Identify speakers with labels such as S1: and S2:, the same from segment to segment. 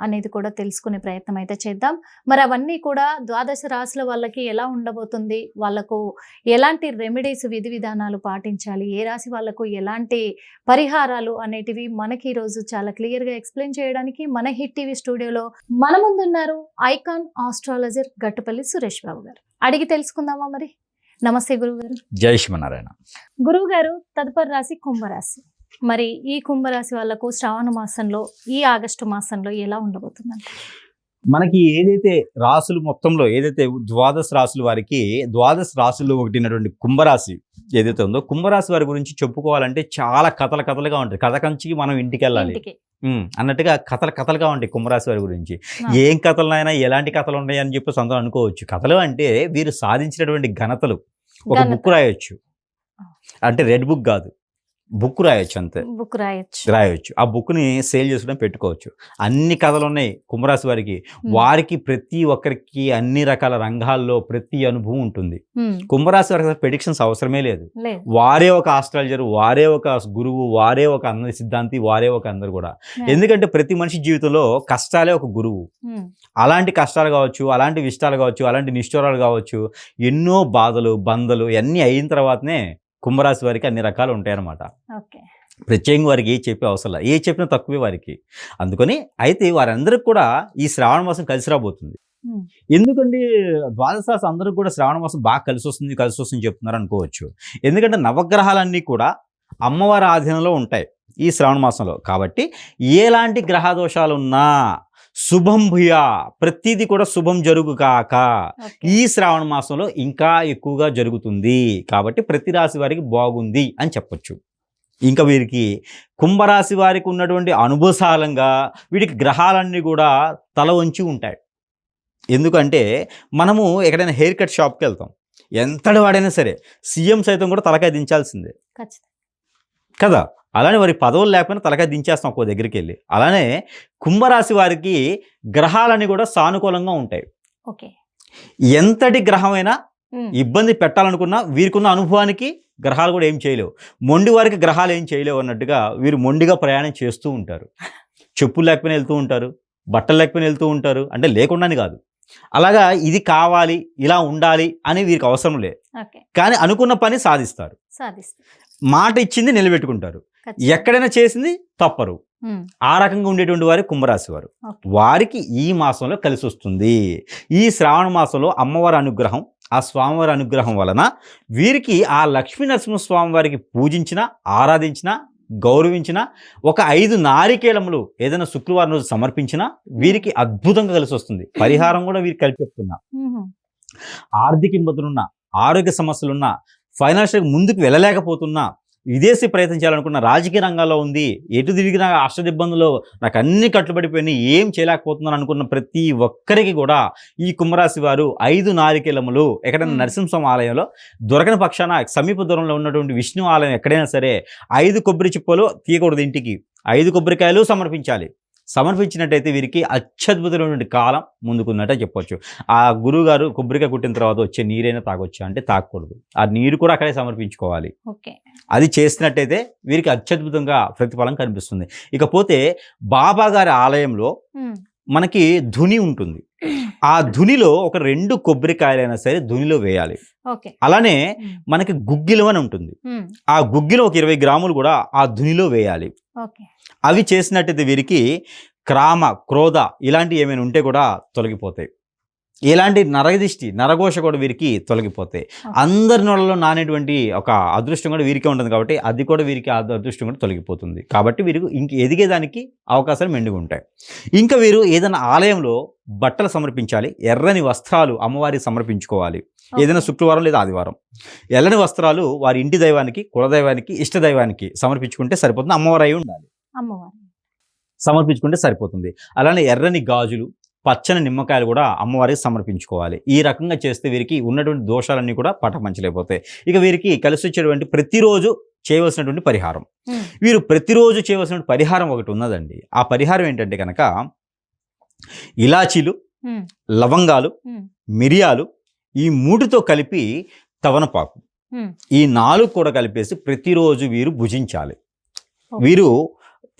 S1: అనేది కూడా తెలుసుకునే ప్రయత్నం అయితే చేద్దాం. మరి అవన్నీ కూడా ద్వాదశ రాశుల వాళ్ళకి ఎలా ఉండబోతుంది? వాళ్ళకు ఎలాంటి రెమెడీస్ విధి విధానాలు పాటించాలి? ఏ రాశి వాళ్ళకు ఎలాంటి పరిహారాలు అనేటివి మనకి ఈరోజు చాలా క్లియర్గా ఎక్స్ప్లెయిన్ చేయడానికి మన హిట్ టీవీ స్టూడియోలో మన ముందున్నారు ఐకాన్ ఆస్ట్రాలజర్ గట్టుపల్లి సురేష్ బాబు గారు. అడిగి తెలుసుకుందామా మరి? నమస్తే గురువు గారు
S2: జై శ్రీమన్నారాయణ.
S1: గురువు గారు తదుపరి రాశి కుంభరాశి. మరి ఈ కుంభరాశి వాళ్ళకు శ్రావణ మాసంలో ఈ ఆగస్టు మాసంలో ఎలా ఉండబోతుంది
S2: మనకి ఏదైతే రాసులు మొత్తంలో ఏదైతే ద్వాదశ రాసుల వారికి ద్వాదశ రాసుల్లో ఒకటినటువంటి కుంభరాశి ఏదైతే ఉందో కుంభరాశి వారి గురించి చెప్పుకోవాలంటే చాలా కథల కథలుగా ఉంటాయి. కథ కంచికి మనం ఇంటికి. వెళ్ళాలి అన్నట్టుగా కథలు కథలుగా ఉంటాయి కుంభరాశి వారి గురించి. ఏం కథలైనా ఎలాంటి కథలు ఉన్నాయి అని చెప్పి సొంతం అనుకోవచ్చు. కథలు అంటే వీరు సాధించినటువంటి ఘనతలు. ఒక. బుక్ రాయొచ్చు. అంటే రెడ్ బుక్ కాదు. బుక్ రాయొచ్చు అంతే.
S1: బుక్ రాయొచ్చు.
S2: రాయొచ్చు. ఆ బుక్ని సేల్ చేసుకోవడం పెట్టుకోవచ్చు. అన్ని కథలు ఉన్నాయి కుంభరాశి వారికి వారికి ప్రతి ఒక్కరికి అన్ని రకాల రంగాల్లో ప్రతి అనుభవం ఉంటుంది. కుంభరాశి వారికి ప్రెడిక్షన్స్ అవసరమే లేదు. వారే ఒక ఆస్ట్రాలజర్ వారే ఒక గురువు వారే ఒక అందరి సిద్ధాంతి వారే ఒక అందరు కూడా. ఎందుకంటే ప్రతి మనిషి జీవితంలో కష్టాలే ఒక గురువు. అలాంటి కష్టాలు కావచ్చు అలాంటి ఇష్టాలు కావచ్చు అలాంటి నిష్ఠూరాలు కావచ్చు ఎన్నో బాధలు బంధలు అన్నీ అయిన తర్వాతనే కుంభరాశి వారికి అన్ని రకాలు ఉంటాయన్నమాట. ప్రత్యేకంగా వారికి ఏ చెప్పే అవసరం లేదు. ఏ చెప్పినా తక్కువే వారికి. అందుకని అయితే వారందరికి కూడా ఈ శ్రావణ మాసం కలిసి రాబోతుంది.
S1: ఉమ్,
S2: ఎందుకంటే ద్వాదశాస అందరికి కూడా శ్రావణ మాసం బాగా కలిసి వస్తుంది కలిసి వస్తుంది చెప్తున్నారు అనుకోవచ్చు. ఎందుకంటే నవగ్రహాలన్నీ కూడా అమ్మవారి ఆధీనంలో ఉంటాయి ఈ శ్రావణ మాసంలో. కాబట్టి ఎలాంటి గ్రహ దోషాలు ఉన్నా శుభం భూయా. ప్రతిదీ కూడా శుభం జరుగు కాక. ఈ శ్రావణ మాసంలో ఇంకా ఎక్కువగా జరుగుతుంది. కాబట్టి ప్రతి రాశి వారికి బాగుంది అని చెప్పొచ్చు. ఇంకా వీరికి కుంభరాశి వారికి ఉన్నటువంటి అనుభవసాలంగా వీటికి గ్రహాలన్నీ కూడా తల వంచి ఉంటాయి. ఎందుకంటే మనము ఎక్కడైనా హెయిర్ కట్ షాప్కి వెళ్తాం. ఎంతటి వాడైనా సరే సీఎం సైతం కూడా తలకాయ దించాల్సిందే. కదా? అలానే వారి పదవులు లేకపోయినా తలకాయ దించేస్తాం ఒక్కో దగ్గరికి వెళ్ళి అలానే కుంభరాశి వారికి గ్రహాలన్నీ కూడా సానుకూలంగా ఉంటాయి.
S1: ఓకే.
S2: ఎంతటి గ్రహమైనా ఇబ్బంది పెట్టాలనుకున్నా వీరికున్న అనుభవానికి గ్రహాలు కూడా ఏం చేయలేవు. మొండి వారికి గ్రహాలు ఏం చేయలేవు అన్నట్టుగా వీరు మొండిగా ప్రయాణం చేస్తూ ఉంటారు. చెప్పులు లేకపోయినా వెళ్తూ ఉంటారు. బట్టలు లేకపోయినా వెళ్తూ ఉంటారు. అంటే లేకుండాని కాదు. అలాగా ఇది కావాలి ఇలా ఉండాలి అని వీరికి అవసరం లేదు. కానీ అనుకున్న పని సాధిస్తారు. మాట ఇచ్చింది నిలబెట్టుకుంటారు. ఎక్కడైనా చేసింది తప్పరు. ఆ రకంగా ఉండేటువంటి వారు కుంభరాశి వారు. వారికి ఈ మాసంలో కలిసి వస్తుంది ఈ శ్రావణ మాసంలో అమ్మవారి అనుగ్రహం ఆ స్వామివారి అనుగ్రహం వలన వీరికి ఆ లక్ష్మీ నరసింహస్వామి వారికి పూజించిన ఆరాధించిన గౌరవించిన ఒక ఐదు నారికేలములు ఏదైనా శుక్రవారం రోజు సమర్పించినా వీరికి అద్భుతంగా కలిసి వస్తుంది పరిహారం కూడా వీరికి కలిపి చెప్తున్నా.
S1: ఉహు,
S2: ఆర్థిక ఇబ్బందులున్నా ఆరోగ్య సమస్యలున్నా ఫైనాన్షియల్ ముందుకు వెళ్ళలేకపోతున్నా విదేశీ ప్రయత్నం చేయాలనుకున్న రాజకీయ రంగాల్లో ఉంది ఎటు తిరిగిన అష్ట ఇబ్బందులు నాకు అన్ని కట్టుబడిపోయినాయి ఏం చేయలేకపోతున్నాను అనుకున్న ప్రతి ఒక్కరికి కూడా ఈ కుంభరాశి వారు ఐదు నారికేలములు ఎక్కడైనా. నరసింహస్వామి ఆలయంలో దొరకని పక్షాన సమీప దూరంలో ఉన్నటువంటి విష్ణు ఆలయం ఎక్కడైనా సరే ఐదు కొబ్బరి చిప్పలు తీయకూడదు ఇంటికి ఐదు కొబ్బరికాయలు సమర్పించాలి సమర్పించినట్టయితే వీరికి అత్యద్భుతమైనటువంటి కాలం ముందుకున్నట్టే చెప్పొచ్చు. ఆ గురువు గారు కొబ్బరికాయ కుట్టిన తర్వాత వచ్చే నీరైనా తాగొచ్చా? అంటే తాగకూడదు. ఆ నీరు కూడా అక్కడే సమర్పించుకోవాలి.
S1: ఓకే.
S2: అది చేసినట్టయితే వీరికి అత్యద్భుతంగా ప్రతిఫలం కనిపిస్తుంది. ఇకపోతే బాబా గారి ఆలయంలో మనకి ధుని ఉంటుంది. ఆ ధునిలో ఒక రెండు కొబ్బరికాయలైనా సరే ధునిలో వేయాలి. అలానే మనకి గుగ్గిలం అని ఉంటుంది. ఆ గుగ్గిలం ఒక ఇరవై గ్రాములు కూడా ఆ ధునిలో వేయాలి. అవి చేసినట్టయితే వీరికి క్రామ క్రోధ ఇలాంటివి ఏమైనా ఉంటే కూడా తొలగిపోతాయి. ఇలాంటి నరదిష్టి నరఘోష కూడా వీరికి తొలగిపోతాయి. అందరి నోళ్ళలో నానేటువంటి ఒక అదృష్టం కూడా వీరికే ఉంటుంది కాబట్టి అది కూడా వీరికి అదృష్టం కూడా తొలగిపోతుంది. కాబట్టి వీరికి ఇంక ఎదిగేదానికి అవకాశాలు మెండుగా ఉంటాయి. ఇంకా వీరు ఏదైనా ఆలయంలో బట్టలు సమర్పించాలి ఎర్రని వస్త్రాలు అమ్మవారికి సమర్పించుకోవాలి. ఏదైనా శుక్రవారం లేదా ఆదివారం. ఎర్రని వస్త్రాలు వారి ఇంటి దైవానికి కులదైవానికి ఇష్ట దైవానికి సమర్పించుకుంటే సరిపోతుంది. అమ్మవారు అయి ఉండాలి.
S1: అమ్మవారు.
S2: సమర్పించుకుంటే సరిపోతుంది. అలానే ఎర్రని గాజులు పచ్చని నిమ్మకాయలు కూడా అమ్మవారికి సమర్పించుకోవాలి. ఈ రకంగా చేస్తే వీరికి ఉన్నటువంటి దోషాలన్నీ కూడా పటపంచలేకపోతాయి. ఇక వీరికి కలిసి వచ్చేటువంటి ప్రతిరోజు చేయవలసినటువంటి పరిహారం. వీరు ప్రతిరోజు చేయవలసిన పరిహారం ఒకటి ఉన్నదండి. ఆ పరిహారం ఏంటంటే కనుక ఇలాచీలు లవంగాలు మిరియాలు ఈ మూడుతో కలిపి తవనపాకు. ఈ నాలుగు కూడా కలిపేసి ప్రతిరోజు వీరు భుజించాలి. వీరు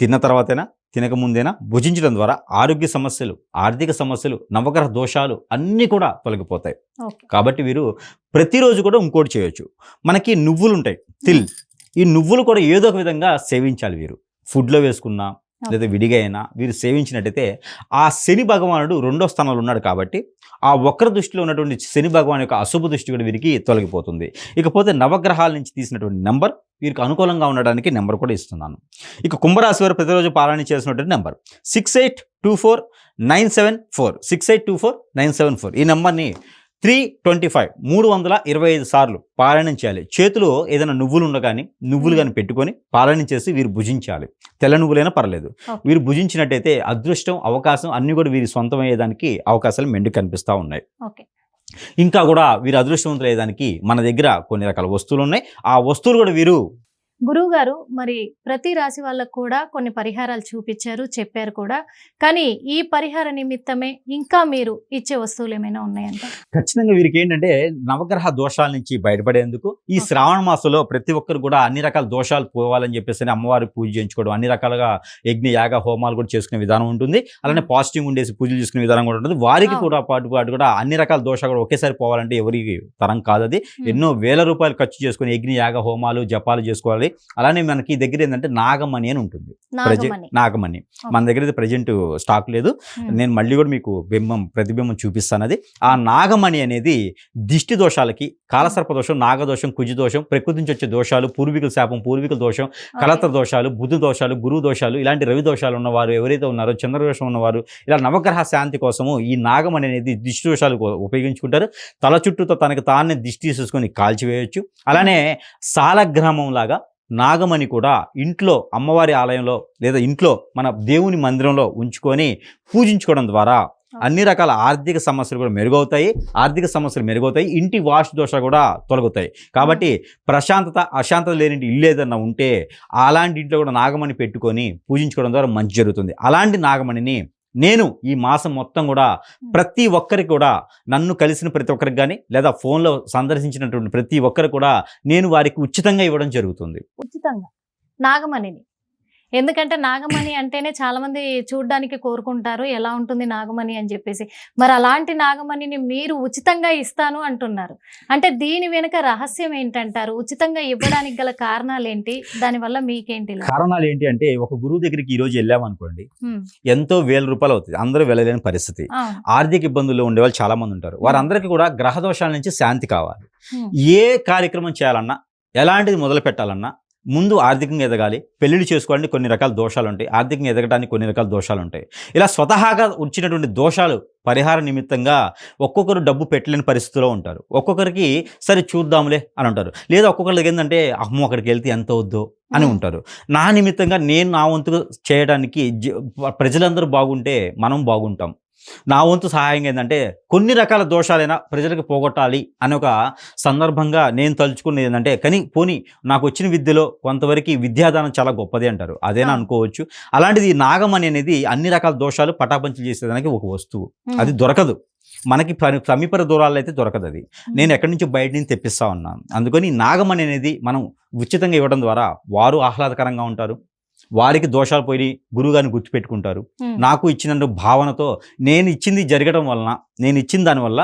S2: తిన్న తర్వాతైనా తినక ముందేనా భుజించడం ద్వారా ఆరోగ్య సమస్యలు ఆర్థిక సమస్యలు నవగ్రహ దోషాలు అన్నీ కూడా తొలగిపోతాయి. కాబట్టి వీరు ప్రతిరోజు కూడా ఇంకోటి చేయొచ్చు. మనకి నువ్వులు ఉంటాయి తిల్. ఈ నువ్వులు కూడా ఏదో ఒక విధంగా సేవించాలి వీరు. ఫుడ్లో వేసుకున్నా లేదా విడిగా అయినా వీరు సేవించినట్టయితే ఆ శని భగవానుడు రెండో స్థానంలో ఉన్నాడు కాబట్టి ఆ వక్ర దృష్టిలో ఉన్నటువంటి శని భగవాన్ యొక్క అశుభ దృష్టి కూడా వీరికి తొలగిపోతుంది. ఇకపోతే నవగ్రహాల నుంచి తీసినటువంటి నెంబర్ వీరికి అనుకూలంగా ఉండడానికి నెంబర్ కూడా ఇస్తున్నాను. ఇక కుంభరాశి వారు ప్రతిరోజు పాలన చేసినటువంటి number six eight two four nine seven four six eight two four nine seven four ఈ నెంబర్ని త్రీ ట్వంటీ ఫైవ్ మూడు వందల ఇరవై ఐదు సార్లు పారాయణం చేయాలి. చేతిలో ఏదైనా నువ్వులు ఉండగాని నువ్వులు కానీ పెట్టుకొని పారాయణం చేసి వీరు భుజించాలి. తెల్ల నువ్వులైనా పర్లేదు. వీరు భుజించినట్టయితే అదృష్టం అవకాశం అన్నీ కూడా వీరి సొంతం అయ్యేదానికి అవకాశాలు మెండు కనిపిస్తూ ఉన్నాయి.
S1: ఓకే.
S2: ఇంకా కూడా వీరు అదృష్టవంతులు అయ్యేదానికి మన దగ్గర కొన్ని రకాల వస్తువులు ఉన్నాయి. ఆ వస్తువులు కూడా వీరు
S1: గురువు గారు మరి ప్రతి రాశి వాళ్ళకు కూడా కొన్ని పరిహారాలు చూపించారు చెప్పారు కూడా. కానీ ఈ పరిహార నిమిత్తమే ఇంకా మీరు ఇచ్చే వస్తువులు ఏమైనా ఉన్నాయంట?
S2: ఖచ్చితంగా వీరికి ఏంటంటే నవగ్రహ దోషాల నుంచి బయటపడేందుకు ఈ. శ్రావణ మాసంలో ప్రతి ఒక్కరు కూడా అన్ని రకాల దోషాలు పోవాలని చెప్పేసి అమ్మవారి పూజ చేయించుకోవడం అన్ని రకాలుగా యజ్ఞ యాగ హోమాలు కూడా చేసుకునే విధానం ఉంటుంది. అలానే పాజిటివ్ ఉండేసి పూజలు చేసుకునే విధానం కూడా ఉంటుంది. వారికి. కూడా పాటు పాటు కూడా అన్ని రకాల దోషాలు కూడా ఒకేసారి పోవాలంటే ఎవరికి తరం కాదు అది ఎన్నో వేల రూపాయలు ఖర్చు చేసుకుని యజ్ఞ యాగ హోమాలు జపాలు చేసుకోవాలి. అలానే మనకి దగ్గర ఏంటంటే నాగమణి అని ఉంటుంది.
S1: నాగమణి.
S2: మన దగ్గర అయితే ప్రజెంట్ స్టాక్ లేదు.
S1: Hmm.
S2: నేను మళ్ళీ కూడా మీకు బింబం ప్రతిబింబం చూపిస్తాను అది. ఆ నాగమణి అనేది దిష్టి దోషాలకి కాలసర్ప దోషం నాగదోషం కుజి దోషం ప్రకృతి నుంచి వచ్చే దోషాలు పూర్వీకుల శాపం పూర్వీకుల దోషం కలత్ర దోషాలు బుద్ధి దోషాలు గురువు దోషాలు ఇలాంటి రవి దోషాలు ఉన్నవారు ఎవరైతే ఉన్నారో చంద్రదోషం ఉన్నవారు ఇలా నవగ్రహ శాంతి కోసము ఈ నాగమణి అనేది దిష్టి దోషాలు ఉపయోగించుకుంటారు. తల చుట్టూతో తనకి తానే దిష్టి తీసుకొని కాల్చివేయొచ్చు. అలానే సాలగ్రామం లాగా నాగమణి కూడా ఇంట్లో అమ్మవారి ఆలయంలో లేదా ఇంట్లో మన దేవుని మందిరంలో ఉంచుకొని పూజించుకోవడం ద్వారా అన్ని రకాల ఆర్థిక సమస్యలు కూడా మెరుగవుతాయి ఆర్థిక సమస్యలు మెరుగవుతాయి ఇంటి వాస్తు దోష కూడా తొలగుతాయి. కాబట్టి ప్రశాంతత అశాంతత లేని ఇల్లు ఏదన్నా ఉంటే అలాంటి ఇంట్లో కూడా నాగమణి పెట్టుకొని పూజించుకోవడం ద్వారా మంచి జరుగుతుంది. అలాంటి నాగమణిని నేను ఈ మాసం మొత్తం కూడా ప్రతి ఒక్కరికి కూడా నన్ను కలిసిన ప్రతి ఒక్కరికి కానీ లేదా ఫోన్లో సందర్శించినటువంటి ప్రతి ఒక్కరికి కూడా నేను వారికి ఉచితంగా ఇవ్వడం జరుగుతుంది.
S1: ఉచితంగా. నాగమణిని. ఎందుకంటే నాగమణి అంటేనే చాలా మంది చూడడానికి కోరుకుంటారు ఎలా ఉంటుంది నాగమణి అని చెప్పేసి. మరి అలాంటి నాగమణిని మీరు ఉచితంగా ఇస్తాను అంటున్నారు. అంటే దీని వెనుక రహస్యం ఏంటంటారు? ఉచితంగా ఇవ్వడానికి గల కారణాలు ఏంటి దానివల్ల మీకేంటి?
S2: కారణాలు ఏంటి అంటే ఒక గురువు దగ్గరికి ఈ రోజు వెళ్ళామనుకోండి. ఎంతో వేల రూపాయలు అవుతుంది. అందరూ వెళ్ళలేని పరిస్థితి. ఆర్థిక ఇబ్బందుల్లో ఉండే వాళ్ళు చాలా మంది ఉంటారు వారందరికీ కూడా గ్రహ దోషాల నుంచి శాంతి కావాలి. ఏ కార్యక్రమం చేయాలన్నా ఎలాంటిది మొదలు పెట్టాలన్నా ముందు ఆర్థికంగా ఎదగాలి పెళ్ళిళ్ళు చేసుకోవాలని కొన్ని రకాల దోషాలు ఉంటాయి ఆర్థికంగా ఎదగడానికి కొన్ని రకాల దోషాలు ఉంటాయి ఇలా స్వతహాగా వచ్చినటువంటి దోషాలు పరిహార నిమిత్తంగా ఒక్కొక్కరు డబ్బు పెట్టలేని పరిస్థితిలో ఉంటారు. ఒక్కొక్కరికి సరే చూద్దాంలే అని ఉంటారు లేదా ఒక్కొక్కరికి ఏంటంటే అమ్మో అక్కడికి వెళ్తే ఎంత వద్దో అని. ఉంటారు. నా నిమిత్తంగా నేను నా వంతుగా చేయడానికి ప్రజలందరూ బాగుంటే మనం బాగుంటాం. నా వంతు సహాయం ఏంటంటే కొన్ని రకాల దోషాలైనా ప్రజలకు పోగొట్టాలి అనే ఒక సందర్భంగా నేను తలుచుకునేది ఏంటంటే కానీ పోనీ నాకు వచ్చిన విద్యలో కొంతవరకు విద్యాదానం చాలా గొప్పది అంటారు. అదేనా. అనుకోవచ్చు. అలాంటిది నాగమణి అనేది అన్ని రకాల దోషాలు పటాపంచలు చేసేదానికి ఒక వస్తువు. అది దొరకదు. మనకి సమీప దూరాల్లో అయితే దొరకదు అది. నేను ఎక్కడి నుంచి బయట నుంచి తెప్పిస్తా ఉన్నాను. అందుకని నాగమణి అనేది మనం ఉచితంగా ఇవ్వడం ద్వారా వారు ఆహ్లాదకరంగా ఉంటారు. వారికి దోషాలు పోయి గురువుగారిని గుర్తుపెట్టుకుంటారు. నాకు ఇచ్చిన భావనతో నేను ఇచ్చింది జరగడం వలన నేను ఇచ్చిన దానివల్ల.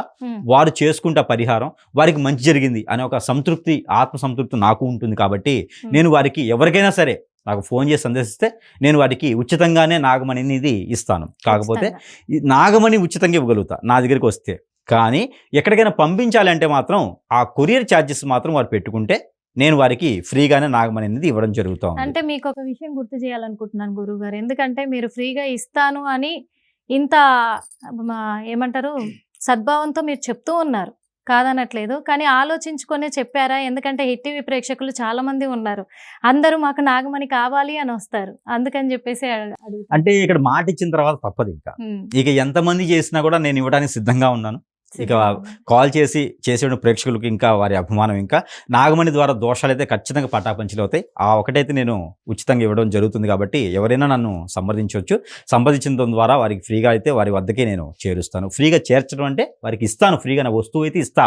S2: వారు చేసుకుంటే పరిహారం వారికి మంచి జరిగింది అనే ఒక సంతృప్తి ఆత్మ సంతృప్తి నాకు ఉంటుంది కాబట్టి. నేను వారికి ఎవరికైనా సరే నాకు ఫోన్ చేసి సందేశిస్తే నేను వారికి ఉచితంగానే నాగమణి అనేది ఇస్తాను కాకపోతే నాగమణి ఉచితంగా ఇవ్వగలుగుతా నా దగ్గరికి వస్తే కానీ ఎక్కడికైనా పంపించాలంటే మాత్రం ఆ కొరియర్ ఛార్జెస్ మాత్రం వారు పెట్టుకుంటే నేను వారికి ఫ్రీగానే నాగమణి అనేది ఇవ్వడం జరుగుతూ ఉంది
S1: అంటే మీకు ఒక విషయం గుర్తు చేయాలనుకుంటున్నాను గురువు గారు ఎందుకంటే మీరు ఫ్రీగా ఇస్తాను అని ఇంత ఏమంటారు సద్భావంతో మీరు చెప్తూ ఉన్నారు. కాదనట్లేదు. కానీ ఆలోచించుకొనే చెప్పారా? ఎందుకంటే హిట్ టీవీ ప్రేక్షకులు చాలా మంది ఉన్నారు. అందరూ మాకు నాగమణి కావాలి అని వస్తారు. అందుకని చెప్పేసి
S2: అంటే ఇక్కడ మాట ఇచ్చిన తర్వాత తప్పదు ఇంకా. ఇక ఎంతమంది చేసినా కూడా నేను ఇవ్వడానికి సిద్ధంగా ఉన్నాను. ఇక కాల్ చేసి చేసే ప్రేక్షకులకు ఇంకా వారి అభిమానం ఇంకా. నాగమణి ద్వారా దోషాలు అయితే ఖచ్చితంగా పటాపంచలు అవుతాయి. ఆ ఒకటైతే నేను ఉచితంగా ఇవ్వడం జరుగుతుంది కాబట్టి ఎవరైనా నన్ను సంప్రదించవచ్చు. సంప్రదించడం ద్వారా వారికి ఫ్రీగా అయితే వారి వద్దకే నేను చేరుస్తాను. ఫ్రీగా చేర్చడం అంటే వారికి ఇస్తాను. ఫ్రీగా నా వస్తువు అయితే ఇస్తా.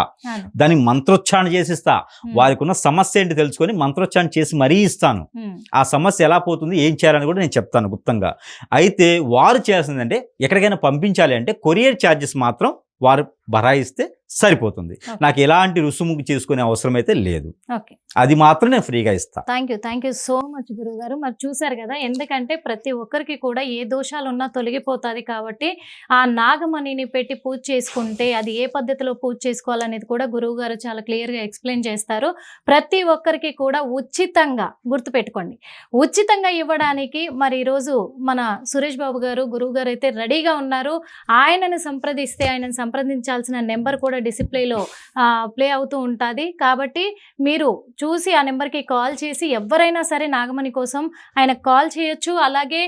S2: దానికి మంత్రోచ్చారణ చేసి ఇస్తా. వారికి ఉన్న సమస్య ఏంటి తెలుసుకొని మంత్రోచ్చారణ చేసి మరీ ఇస్తాను. ఆ సమస్య ఎలా పోతుంది ఏం చేయాలని కూడా నేను చెప్తాను గుప్తంగా. అయితే వారు చేయాల్సిందంటే ఎక్కడికైనా పంపించాలి అంటే కొరియర్ ఛార్జెస్ మాత్రం వారు బరాయిస్తే సరిపోతుంది. నాకు ఎలాంటి రుసుము చేసుకునే అవసరం అయితే లేదు.
S1: ఓకే.
S2: అది మాత్రం నేను ఫ్రీగా ఇస్తా.
S1: Thank you thank you so much గురువు గారు మరి చూసారు కదా ఎందుకంటే ప్రతి ఒక్కరికి కూడా ఏ దోషాలు ఉన్నా తొలగిపోతుంది కాబట్టి ఆ నాగమణిని పెట్టి పూజ చేసుకుంటే అది ఏ పద్ధతిలో పూజ చేసుకోవాలనేది కూడా గురువు గారు చాలా క్లియర్గా ఎక్స్ప్లెయిన్ చేస్తారు. ప్రతి ఒక్కరికి కూడా ఉచితంగా గుర్తుపెట్టుకోండి. ఉచితంగా ఇవ్వడానికి మరి ఈరోజు మన సురేష్ బాబు గారు గురువు గారు అయితే రెడీగా ఉన్నారు. ఆయనను సంప్రదిస్తే ఆయనను ఉండాల్సిన నెంబర్ కూడా డిసిప్లేలో ప్లే అవుతూ ఉంటుంది. కాబట్టి మీరు చూసి ఆ నెంబర్కి కాల్ చేసి ఎవరైనా సరే నాగమణి కోసం ఆయన కాల్ చేయొచ్చు. అలాగే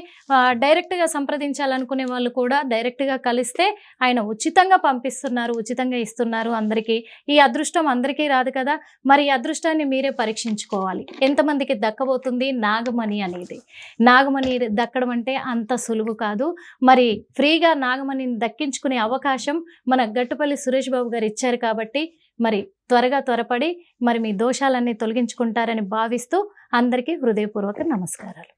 S1: డైరెక్ట్గా సంప్రదించాలనుకునే వాళ్ళు కూడా డైరెక్ట్గా కలిస్తే ఆయన ఉచితంగా పంపిస్తున్నారు ఉచితంగా ఇస్తున్నారు అందరికీ. ఈ అదృష్టం అందరికీ రాదు కదా! మరి ఈ అదృష్టాన్ని మీరే పరీక్షించుకోవాలి. ఎంతమందికి దక్కబోతుంది నాగమణి అనేది? నాగమణి దక్కడం అంటే అంత సులువు కాదు. మరి ఫ్రీగా నాగమణిని దక్కించుకునే అవకాశం మన గట్టు గట్టుపల్లి సురేష్ బాబు గారు ఇచ్చారు కాబట్టి మరి త్వరగా త్వరపడి మరి మీ దోషాలన్నీ తొలగించుకుంటారని భావిస్తూ అందరికీ హృదయపూర్వక నమస్కారాలు.